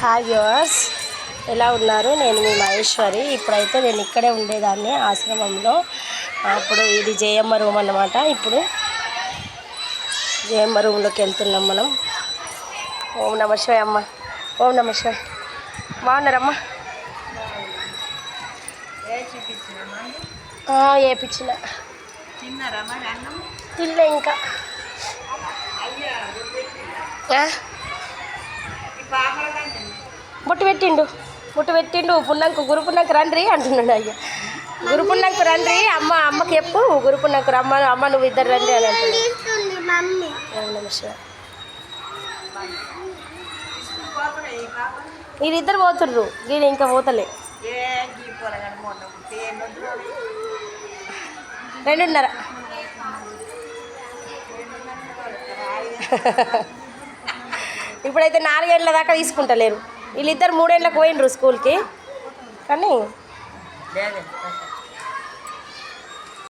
Hi viewers ఎలా ఉన్నారు? నేను మీ మహేశ్వరి. ఇప్పుడైతే నేను ఇక్కడే ఉండేదాన్ని ఆశ్రమంలో. అప్పుడు ఇది జయమ్మ రూమ్ అన్నమాట. ఇప్పుడు జయమ్మ రూమ్లోకి వెళ్తున్నాం మనం. ఓం నమ శివాయ అమ్మ. ఓం నమ శివాయ. బాగున్నారమ్మా? వేపించిన తినలే ఇంకా. ఆ? బొట్టు పెట్టిండు బొట్టు పెట్టిండు పున్నంకు గురు పున్నంకు రండ్రి అంటున్నాడు అయ్యా. గురు పున్నంకు రండ్రి అమ్మ అమ్మకి చెప్పు గురు పున్నంకు రమ్మ అమ్మ నువ్వు ఇద్దరు రండి అని అంటున్నాడు. ఓం పోతుండ్రు శివాయ. వీళ్ళు ఇంకా పోతలే. రెండున్నర. ఇప్పుడైతే నాలుగేళ్ళ దాకా తీసుకుంటలేరు. వీళ్ళిద్దరు మూడేళ్ళకి పోయినరు స్కూల్కి. కానీ